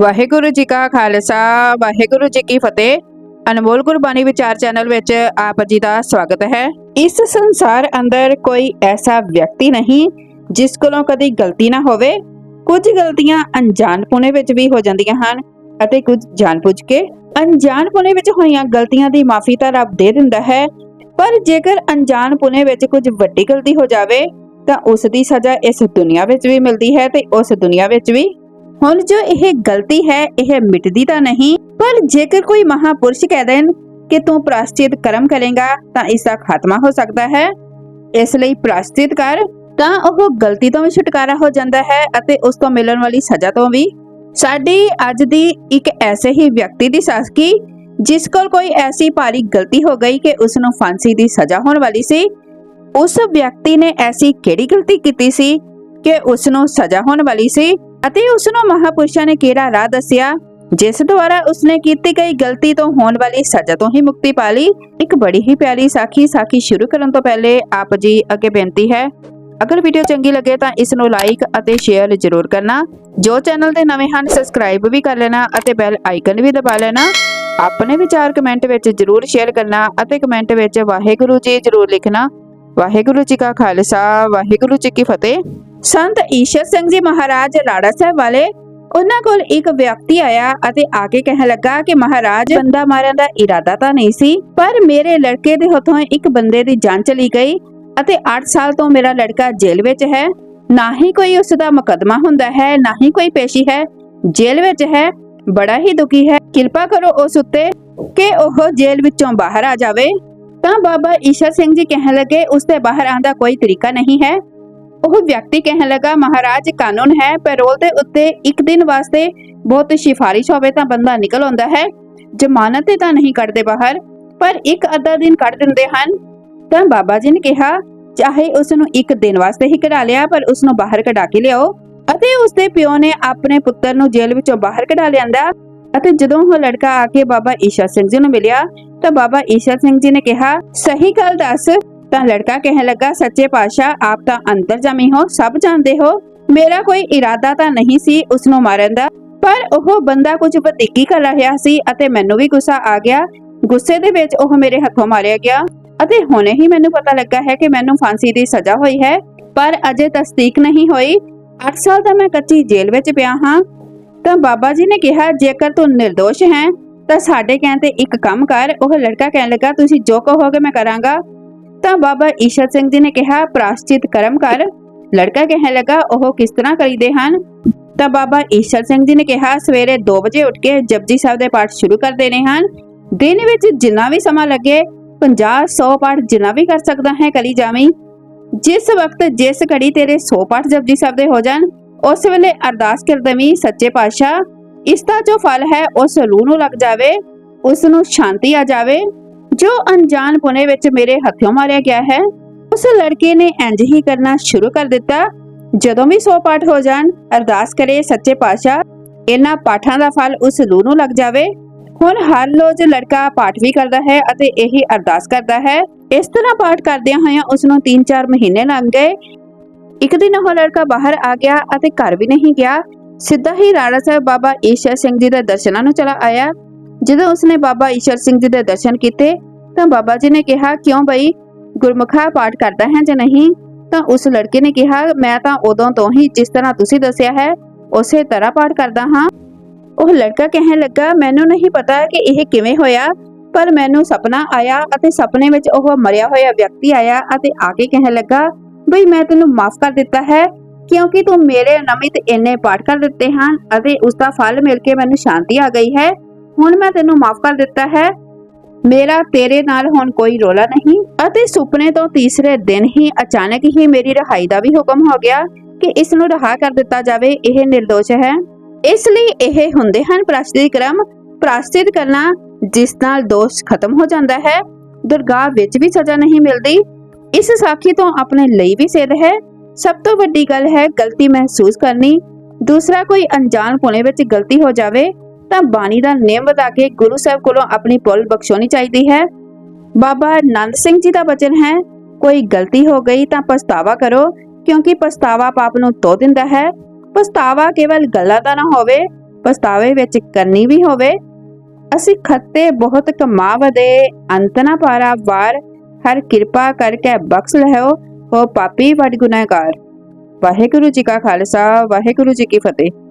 ਵਾਹਿਗੁਰੂ ਜੀ ਕਾ ਖਾਲਸਾ, ਵਾਹਿਗੁਰੂ ਜੀ ਕੀ ਫਤਿਹ। ਅਨਮੋਲ ਗੁਰਬਾਣੀ ਵਿਚਾਰ ਚੈਨਲ ਵਿੱਚ ਆਪ ਜੀ ਦਾ ਸਵਾਗਤ ਹੈ। ਇਸ ਸੰਸਾਰ ਅੰਦਰ ਕੋਈ ਐਸਾ ਵਿਅਕਤੀ ਨਹੀਂ, ਜਿਸ ਕੋਲੋਂ ਕਦੀ ਗਲਤੀ ਨਾ ਹੋਵੇ। ਕੁਝ ਗਲਤੀਆਂ ਅਣਜਾਣ ਪੁਣੇ ਵਿੱਚ ਵੀ ਹੋ ਜਾਂਦੀਆਂ ਹਨ ਅਤੇ ਕੁਝ ਜਾਣਬੁੱਝ ਕੇ ਅਣਜਾਣ ਪੁਣੇ ਵਿੱਚ ਹੋਈਆਂ ਗਲਤੀਆਂ ਦੀ ਮਾਫੀ ਤਾਂ ਰੱਬ ਦੇ ਦਿੰਦਾ ਹੈ। ਪਰ ਜੇਕਰ ਅਣਜਾਣ ਪੁਣੇ ਵਿੱਚ ਕੁਝ ਵੱਡੀ ਗਲਤੀ ਹੋ ਜਾਵੇ, ਤਾਂ ਉਸ ਦੀ ਸਜ਼ਾ ਇਸ ਦੁਨੀਆ ਵਿੱਚ ਵੀ ਮਿਲਦੀ ਹੈ ਤੇ ਉਸ ਦੁਨੀਆ ਵਿੱਚ ਵੀ ਹੁਣ ਜੋ ਇਹ ਗਲਤੀ ਹੈ, ਇਹ ਮਿਟਦੀ ਤਾਂ ਨਹੀਂ, ਪਰ ਜੇਕਰ ਕੋਈ ਮਹਾਪੁਰਸ਼ ਕਹਿ ਦੇਣ ਕਿ ਤੂੰ ਪ੍ਰਾਸ਼ਚਿਤ ਕਰਮ ਕਰੇਗਾ, ਤਾਂ ਇਸ ਦਾ ਖਾਤਮਾ ਹੋ ਸਕਦਾ ਹੈ। ਇਸ ਲਈ ਪ੍ਰਾਸ਼ਚਿਤ ਕਰ, ਤਾਂ ਉਹ ਗਲਤੀ ਤੋਂ ਵੀ ਛੁਟਕਾਰਾ ਹੋ ਜਾਂਦਾ ਹੈ ਅਤੇ ਉਸ ਤੋਂ ਮਿਲਣ ਵਾਲੀ ਸਜ਼ਾ ਤੋਂ ਵੀ। ਸਾਡੀ ਅੱਜ ਦੀ ਇੱਕ ਐਸੇ ਹੀ ਵਿਅਕਤੀ ਦੀ ਸਾਸਕੀ ਜਿਸ ਕੋਲ ਕੋਈ ਐਸੀ ਭਾਰੀ ਗਲਤੀ ਹੋ ਗਈ ਕਿ ਉਸ ਨੂੰ ਫਾਂਸੀ ਦੀ ਸਜ਼ਾ ਹੋਣ ਵਾਲੀ ਸੀ, ਉਸ ਵਿਅਕਤੀ ਨੇ ਐਸੀ ਕਿਹੜੀ ਗਲਤੀ ਕੀਤੀ ਸੀ ਕਿ ਉਸ ਨੂੰ ਸਜ਼ਾ ਹੋਣ ਵਾਲੀ ਸੀ? ਅਤੇ ਉਸ ਨੂੰ ਮਹਾਪੁਰਸ਼ਾਂ ਨੇ ਕਿਹੜਾ ਰਾਹ ਦੱਸਿਆ? ਜਿਸ ਦੁਆਰਾ ਉਸਨੇ ਕੀਤੀ ਗਈ ਗਲਤੀ ਤੋਂ ਹੋਣ ਵਾਲੀ ਸਜ਼ਾ ਤੋਂ ਹੀ ਮੁਕਤੀ ਪਾ ਲਈ। ਇੱਕ ਬੜੀ ਹੀ ਪਿਆਰੀ ਸਾਖੀ ਸਾਖੀ ਸ਼ੁਰੂ ਕਰਨ ਤੋਂ ਪਹਿਲੇ ਆਪ ਜੀ ਅੱਗੇ ਬੇਨਤੀ ਹੈ, ਅਗਰ ਵੀਡੀਓ ਚੰਗੀ ਲੱਗੇ ਤਾਂ ਇਸ ਨੂੰ ਲਾਈਕ ਅਤੇ ਸ਼ੇਅਰ ਜ਼ਰੂਰ ਕਰਨਾ। ਜੋ ਚੈਨਲ ਦੇ ਨਵੇਂ ਹਨ ਸਬਸਕ੍ਰਾਈਬ ਵੀ ਕਰ ਲੈਣਾ ਅਤੇ ਬੈਲ ਆਈਕਨ ਵੀ ਦਬਾ ਲੈਣਾ। ਆਪਣੇ ਵਿਚਾਰ ਕਮੈਂਟ ਵਿੱਚ ਜ਼ਰੂਰ ਸ਼ੇਅਰ ਕਰਨਾ ਅਤੇ ਕਮੈਂਟ ਵਿੱਚ ਵਾਹਿਗੁਰੂ ਜੀ ਜ਼ਰੂਰ ਲਿਖਣਾ। ਵਾਹਿਗੁਰੂ ਜੀ ਕਾ ਖਾਲਸਾ, ਵਾਹਿਗੁਰੂ ਜੀ ਕੀ ਫਤਿਹ। ਸੰਤ ਈਸ਼ਰ ਸਿੰਘ ਜੀ ਮਹਾਰਾਜ ਰਾੜਾ ਸਾਹਿਬ ਵਾਲੇ, ਉਹਨਾਂ ਕੋਲ ਇੱਕ ਵਿਅਕਤੀ ਆਇਆ ਅਤੇ ਆ ਕੇ ਕਹਿਣ ਲੱਗਾ ਕਿ ਮਹਾਰਾਜ, ਬੰਦਾ ਮਾਰਨ ਦਾ ਇਰਾਦਾ ਤਾਂ ਨਹੀਂ ਸੀ, ਪਰ ਮੇਰੇ ਲੜਕੇ ਦੇ ਹੱਥੋਂ ਇੱਕ ਬੰਦੇ ਦੀ ਜਾਨ ਚਲੀ ਗਈ ਅਤੇ 8 ਸਾਲ ਤੋਂ ਮੇਰਾ ਲੜਕਾ ਜੇਲ੍ਹ ਵਿੱਚ ਹੈ। ਨਾ ਹੀ ਕੋਈ ਉਸ ਦਾ ਮੁਕੱਦਮਾ ਹੁੰਦਾ ਹੈ, ਨਾ ਹੀ ਕੋਈ ਪੇਸ਼ੀ ਹੈ। ਜੇਲ੍ਹ ਵਿੱਚ ਹੈ, ਬੜਾ ਹੀ ਦੁਖੀ ਹੈ। ਕਿਰਪਾ ਕਰੋ ਉਸ ਉੱਤੇ ਕਿ ਉਹ ਜੇਲ੍ਹ ਵਿੱਚੋਂ ਬਾਹਰ ਆ ਜਾਵੇ। ਤਾਂ ਬਾਬਾ ਈਸ਼ਰ ਸਿੰਘ ਜੀ ਕਹਿਣ ਲੱਗੇ, ਉਸ ਦੇ ਬਾਹਰ ਆਉਣ ਦਾ ਕੋਈ ਤਰੀਕਾ ਨਹੀਂ ਹੈ। ਉਹ ਵਿਅਕਤੀ ਕਹਿਣ ਲੱਗਾ, ਮਹਾਰਾਜ, ਕਾਨੂੰਨ ਹੈ, ਪੈਰੋਲ ਦੇ ਉੱਤੇ ਇੱਕ ਦਿਨ ਵਾਸਤੇ ਬਹੁਤ ਸਿਫਾਰਿਸ਼ ਹੋਵੇ ਤਾਂ ਬੰਦਾ ਨਿਕਲ ਆਉਂਦਾ ਹੈ। ਜ਼ਮਾਨਤ ਤੇ ਤਾਂ ਨਹੀਂ ਕੱਢਦੇ ਬਾਹਰ, ਪਰ ਇੱਕ ਅੱਧਾ ਦਿਨ ਕੱਢ ਦਿੰਦੇ ਹਨ। ਤਾਂ ਬਾਬਾ ਜੀ ਨੇ ਕਿਹਾ, ਚਾਹੇ ਉਸ ਨੂੰ ਇੱਕ ਦਿਨ ਵਾਸਤੇ ਹੀ ਕਢਾ ਲਿਆ, ਪਰ ਉਸ ਨੂੰ ਬਾਹਰ ਕਢਾ ਕੇ ਲਿਆਓ। ਅਤੇ ਉਸ ਦੇ ਪਿਓ ਨੇ ਆਪਣੇ ਪੁੱਤਰ ਨੂੰ ਜੇਲ੍ਹ ਵਿੱਚੋਂ ਬਾਹਰ ਕਢਾ ਲਿਆਂਦਾ ਅਤੇ ਜਦੋਂ ਉਹ ਲੜਕਾ ਆ ਕੇ ਬਾਬਾ ਈਸ਼ਾ ਸਿੰਘ ਜੀ ਨੂੰ ਮਿਲਿਆ, ਤਾਂ ਬਾਬਾ ਈਸ਼ਾ ਸਿੰਘ ਜੀ ਨੇ ਕਿਹਾ, ਸਹੀ ਗੱਲ ਦੱਸ ਤਾਂ ਲੜਕਾ ਕਹਿਣ ਲੱਗਾ, ਸੱਚੇ ਪਾਤਸ਼ਾਹ, ਆਪ ਤਾਂ ਅੰਤਰਜਾਮੀ ਹੋ, ਸਭ ਜਾਣਦੇ ਹੋ। ਮੇਰਾ ਕੋਈ ਇਰਾਦਾ ਤਾਂ ਨਹੀਂ ਸੀ ਉਸ ਨੂੰ ਮਾਰਨ ਦਾ। ਪਰ ਉਹ ਬੰਦਾ ਕੁਝ ਵਧੀਕੀ ਕਰ ਰਿਹਾ ਸੀ ਅਤੇ ਮੈਨੂੰ ਵੀ ਗੁੱਸਾ ਆ ਗਿਆ। ਗੁੱਸੇ ਦੇ ਵਿੱਚ ਉਹ ਮੇਰੇ ਹੱਥੋਂ ਮਾਰਿਆ ਗਿਆ ਅਤੇ ਹੁਣੇ ਹੀ ਮੈਨੂੰ ਪਤਾ ਲੱਗਾ ਹੈ ਕਿ ਮੈਨੂੰ ਫਾਂਸੀ ਦੀ ਸਜ਼ਾ ਹੋਈ ਹੈ, ਪਰ ਅਜੇ ਤਸਦੀਕ ਨਹੀਂ ਹੋਈ। 8 ਸਾਲ ਦਾ ਮੈਂ ਕੱਚੀ ਜੇਲ੍ਹ ਵਿੱਚ ਪਿਆ ਹਾਂ। ਤਾਂ ਬਾਬਾ ਜੀ ਨੇ ਕਿਹਾ, ਜੇਕਰ ਤੂੰ નિર્ਦੋਸ਼ ਹੈ, ਤਾਂ ਸਾਡੇ ਕਹਿਣ ਤੇ ਇੱਕ ਕੰਮ ਕਰ। ਉਹ ਲੜਕਾ ਕਹਿਣ ਲੱਗਾ, ਤੁਸੀਂ ਜੋ ਕਹੋਗੇ ਮੈਂ ਕਰਾਂਗਾ। ਤਾਂ ਬਾਬਾ ਈਸ਼ਰ ਸਿੰਘ ਜੀ ਨੇ ਕਿਹਾ, ਪ੍ਰਾਸ਼ਚਿਤ ਕਰਮ ਕਰ। ਲੜਕਾ ਕਹਿਣ ਲੱਗਾ, ਉਹ ਕਿਸ ਤਰ੍ਹਾਂ ਕਰੀਦੇ ਹਨ? ਤਾਂ ਬਾਬਾ ਈਸ਼ਰ ਸਿੰਘ ਜੀ ਨੇ ਕਿਹਾ, ਸਵੇਰੇ 2 ਵਜੇ ਉੱਠ ਕੇ ਜਪਜੀ ਸਾਹਿਬ ਦੇ ਪਾਠ ਸ਼ੁਰੂ ਕਰ ਦੇਣੇ ਹਨ। ਦਿਨ ਵਿੱਚ ਜਿੰਨਾ ਵੀ ਸਮਾਂ ਲੱਗੇ 50 100 ਪਾਠ ਜਿੰਨਾ ਵੀ ਕਰ ਸਕਦਾ ਹੈ, ਕਰੀ ਜਾਵੀਂ। ਜਿਸ ਵਕਤ ਜਿਸ ਘੜੀ ਤੇਰੇ 100 ਪਾਠ ਜਪਜੀ ਸਾਹਿਬ ਦੇ ਹੋ ਜਾਣ, ਉਸ ਵੇਲੇ ਅਰਦਾਸ ਕਰ ਦੇਵੀਂ, ਸੱਚੇ ਪਾਤਸ਼ਾਹ, ਇਸ ਦਾ ਜੋ ਫਲ ਹੈ ਉਸ ਰੂਹ ਨੂੰ ਲੱਗ ਜਾਵੇ, ਉਸ ਨੂੰ ਸ਼ਾਂਤੀ ਆ ਜਾਵੇ। ਜੋ ਅਣਜਾਣ ਪੁਣੇ ਵਿੱਚ ਮੇਰੇ ਹੱਥੋਂ ਮਾਰਿਆ ਗਿਆ ਹੈ, ਉਸ ਲੜਕੇ ਨੇ ਇੰਜ ਹੀ ਕਰਨਾ ਸ਼ੁਰੂ ਕਰ ਦਿੱਤਾ, ਜਦੋਂ ਵੀ 100 ਪਾਠ ਹੋ ਜਾਣ, ਅਰਦਾਸ ਕਰੇ ਸੱਚੇ ਪਾਤਸ਼ਾਹ, ਇਹਨਾਂ ਪਾਠਾਂ ਦਾ ਫਲ ਉਸ ਰੂਹ ਨੂੰ ਲੱਗ ਜਾਵੇ। ਹੁਣ ਹਰ ਰੋਜ਼ ਲੜਕਾ ਪਾਠ ਵੀ ਕਰਦਾ ਹੈ ਅਤੇ ਇਹੀ ਅਰਦਾਸ ਕਰਦਾ ਹੈ। ਇਸ ਤਰ੍ਹਾਂ ਪਾਠ ਕਰਦਿਆਂ ਹੋਇਆਂ ਉਸ ਨੂੰ 3-4 ਮਹੀਨੇ ਲੰਘ ਗਏ। ਇੱਕ ਦਿਨ ਉਹ ਲੜਕਾ ਬਾਹਰ ਆ ਗਿਆ ਅਤੇ ਘਰ ਵੀ ਨਹੀਂ ਗਿਆ। ਸਿੱਧਾ ਹੀ ਰਾਣਾ ਸਾਹਿਬ ਬਾਬਾ ਈਸ਼ਰ ਸਿੰਘ ਜੀ ਦੇ ਦਰਸ਼ਨਾਂ ਨੂੰ ਚਲਾ ਆਇਆ। ਜਦੋਂ ਉਸਨੇ ਬਾਬਾ ਈਸ਼ਰ ਸਿੰਘ ਜੀ ਦੇ ਦਰਸ਼ਨ ਕੀਤੇ, ਤਾਂ ਬਾਬਾ ਜੀ ਨੇ ਕਿਹਾ, ਕਿਉਂ ਬਈ? ਗੁਰਮੁਖਾ ਪਾਠ ਕਰਦਾ ਹੈ ਜਾਂ ਨਹੀਂ? ਤਾਂ ਉਸ ਲੜਕੇ ਨੇ ਕਿਹਾ, ਮੈਂ ਤਾਂ ਉਦੋਂ ਤੋਂ ਹੀ ਜਿਸ ਤਰ੍ਹਾਂ ਤੁਸੀਂ ਦੱਸਿਆ ਹੈ, ਉਸੇ ਤਰ੍ਹਾਂ ਪਾਠ ਕਰਦਾ ਹਾਂ। ਉਹ ਲੜਕਾ ਕਹਿਣ ਲੱਗਾ, ਮੈਨੂੰ ਨਹੀਂ ਪਤਾ ਕਿ ਇਹ ਕਿਵੇਂ ਹੋਇਆ, ਪਰ ਮੈਨੂੰ ਸੁਪਨਾ ਆਇਆ ਅਤੇ ਸੁਪਨੇ ਵਿੱਚ ਉਹ ਮਰਿਆ ਹੋਇਆ ਵਿਅਕਤੀ ਆਇਆ ਅਤੇ ਆ ਕੇ ਕਹਿਣ ਲੱਗਾ, ਬਈ, ਮੈਂ ਤੈਨੂੰ ਮਾਫ ਕਰ ਦਿੱਤਾ ਹੈ, ਕਿਉਂਕਿ ਤੂੰ ਮੇਰੇ ਨਮਿਤ ਇੰਨੇ ਪਾਠ ਕਰ ਦਿੱਤੇ ਹਨ ਅਤੇ ਉਸ ਦਾ ਫਲ ਮਿਲ ਕੇ ਮੈਨੂੰ ਸ਼ਾਂਤੀ ਆ ਗਈ ਹੈ। ਹੁਣ ਮੈਂ ਤੈਨੂੰ ਮਾਫ ਕਰ ਦਿੱਤਾ ਹੈ। ਮੇਰਾ ਤੇਰੇ ਨਾਲ ਹੁਣ ਕੋਈ ਰੋਲਾ ਨਹੀਂ ਅਤੇ ਸੁਪਨੇ ਤੋਂ ਤੀਸਰੇ ਦਿਨ ਹੀ ਅਚਾਨਕ ਹੀ ਮੇਰੀ ਰਹਾਈ ਦਾ ਵੀ ਹੁਕਮ ਹੋ ਗਿਆ ਕਿ ਇਸ ਨੂੰ ਰਹਾ ਕਰ ਦਿੱਤਾ ਜਾਵੇ, ਇਹ નિર્ਦੋਸ਼ ਹੈ। ਇਸ ਲਈ ਇਹ ਹੁੰਦੇ ਹਨ ਪ੍ਰਾਸ਼ਚਿਤ ਕਰਮ ਪ੍ਰਾਸ਼ਚਿਤ ਕਰਨਾ, ਜਿਸ ਨਾਲ ਦੋਸ਼ ਖਤਮ ਹੋ ਜਾਂਦਾ ਹੈ। ਦੁਰਗਾਹ ਵਿੱਚ ਵੀ ਸਜ਼ਾ ਨਹੀਂ ਮਿਲਦੀ। ਇਸ ਸਾਖੀ ਤੋਂ ਆਪਣੇ ਲਈ ਵੀ ਸਿੱਧ ਹੈ। ਸਭ ਤੋਂ ਵੱਡੀ ਗੱਲ ਹੈ ਗਲਤੀ ਮਹਿਸੂਸ ਕਰਨੀ। ਦੂਸਰਾ ਕੋਈ ਅਣਜਾਣ ਪੁਣੇ ਵਿੱਚ ਗਲਤੀ ਹੋ ਜਾਵੇ ਤਾਂ ਬਾਣੀ ਦਾ ਨਿਯਮ ਵਧਾ ਕੇ ਗੁਰੂ ਸਾਹਿਬ ਕੋਲੋਂ ਆਪਣੀ ਪੁੱਲ ਬਖਸ਼ੋਣੀ ਚਾਹੀਦੀ ਹੈ। ਬਾਬਾ ਨੰਦ ਸਿੰਘ ਜੀ ਦਾ ਬਚਨ ਹੈ, ਕੋਈ ਗਲਤੀ ਹੋ ਗਈ ਤਾਂ ਪਛਤਾਵਾ ਕਰੋ, ਕਿਉਂਕਿ ਪਛਤਾਵਾ ਪਾਪ ਨੂੰ ਧੋ ਦਿੰਦਾ ਹੈ। ਪਛਤਾਵਾ ਕੇਵਲ ਗੱਲਾਂ ਦਾ ਨਾ ਹੋਵੇ, ਪਛਤਾਵੇ ਵਿੱਚ ਕਰਨੀ ਵੀ ਹੋਵੇ। ਅਸੀਂ ਖੱਤੇ ਬਹੁਤ ਕਮਾਵਦੇ ਅੰਤ ਨਾ ਪਾਰਾ ਵਾਰ। ਹਰ ਕਿਰਪਾ ਕਰਕੇ ਬਖਸ਼ ਲਹਿਓ, ਹੋ ਪਾਪੀ ਵਡ ਗੁਨਾਹਗਾਰ ਵਾਹਿਗੁਰੂ ਜੀ ਕਾ ਖਾਲਸਾ, ਵਾਹਿਗੁਰੂ ਜੀ ਕੀ ਫਤਿਹ।